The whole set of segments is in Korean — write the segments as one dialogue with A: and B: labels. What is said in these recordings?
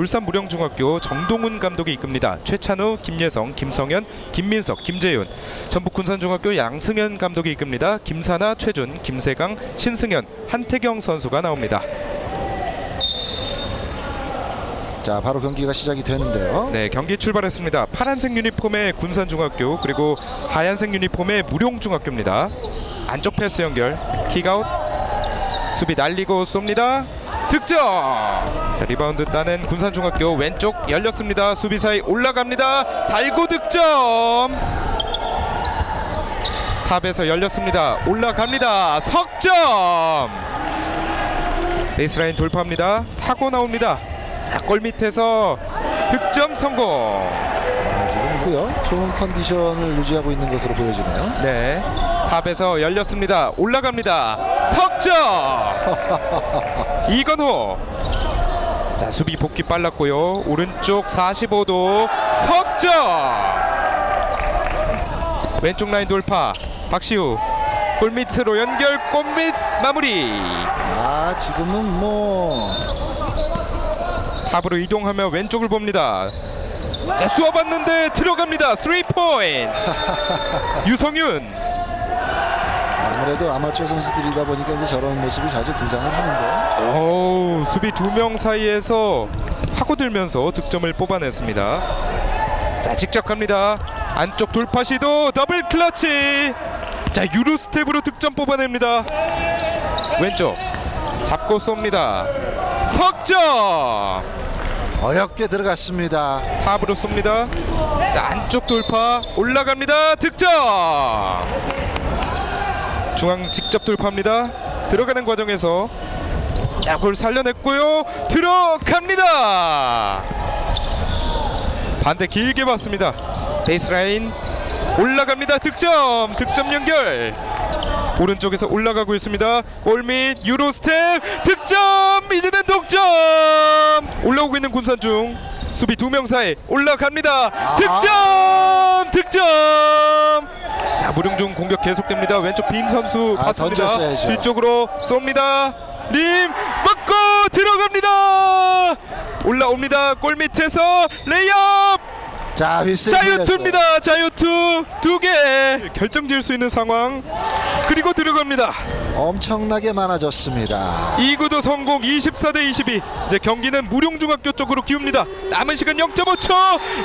A: 울산 무령중학교 정동훈 감독이 이끕니다. 최찬우, 김예성, 김성현, 김민석, 김재윤. 전북 군산중학교 양승현 감독이 이끕니다. 김사나, 최준, 김세강, 신승현, 한태경 선수가 나옵니다.
B: 자 바로 경기가 시작이 되는데요.
A: 네, 경기 출발했습니다. 파란색 유니폼의 군산중학교 그리고 하얀색 유니폼의 무령중학교입니다. 안쪽 패스 연결, 킥아웃, 수비 날리고 쏩니다. 득점. 자, 리바운드 따낸 군산중학교 왼쪽 열렸습니다. 수비 사이 올라갑니다. 달고 득점. 탑에서 열렸습니다. 올라갑니다. 석점. 베이스라인 돌파합니다. 타고 나옵니다. 자, 골 밑에서 득점 성공.
B: 있고요. 좋은 컨디션을 유지하고 있는 것으로 보여지네요.
A: 네. 탑에서 열렸습니다. 올라갑니다. 석점. 이건호. 자, 수비 복귀 빨랐고요. 오른쪽 45도 석점. 왼쪽 라인 돌파. 박시우. 골 밑으로 연결 골밑 마무리.
B: 아 지금은 뭐
A: 탑으로 이동하며 왼쪽을 봅니다. 자, 쏘아봤는데 들어갑니다. 3포인트. 유성윤.
B: 아무래도 아마추어 선수들이다 보니까 이제 저런 모습이 자주 등장을 하는데
A: 오 수비 두 명 사이에서 파고들면서 득점을 뽑아냈습니다. 자 직접 갑니다. 안쪽 돌파 시도 더블 클러치. 자 유로 스텝으로 득점 뽑아냅니다. 왼쪽 잡고 쏩니다. 석점
B: 어렵게 들어갔습니다.
A: 탑으로 쏩니다. 자 안쪽 돌파 올라갑니다. 득점. 중앙 직접 돌파합니다. 들어가는 과정에서 자골 살려냈고요. 들어갑니다. 반대 길게 봤습니다. 베이스라인 올라갑니다. 득점. 득점 연결. 오른쪽에서 올라가고 있습니다. 골밑 유로 스텝 득점. 이제는 동점. 올라오고 있는 군산 중 수비 두 명 사이 올라갑니다. 득점. 득점. 자 무릉중 공격 계속됩니다. 왼쪽 빔 선수
B: 아,
A: 봤습니다.
B: 던졌어야죠.
A: 뒤쪽으로 쏩니다. 림 맞고 들어갑니다. 올라옵니다. 골 밑에서 레이업.
B: 자 휘슬
A: 자유투입니다. 자유투 두 개. 결정 지을 수 있는 상황. 그리고 들어갑니다.
B: 엄청나게 많아졌습니다.
A: 2구도 성공 24 대 22. 이제 경기는 무룡중학교 쪽으로 기웁니다. 남은 시간 0.5초.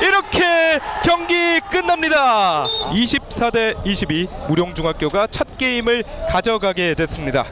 A: 이렇게 경기 끝납니다. 24 대 22. 무룡중학교가 첫 게임을 가져가게 됐습니다.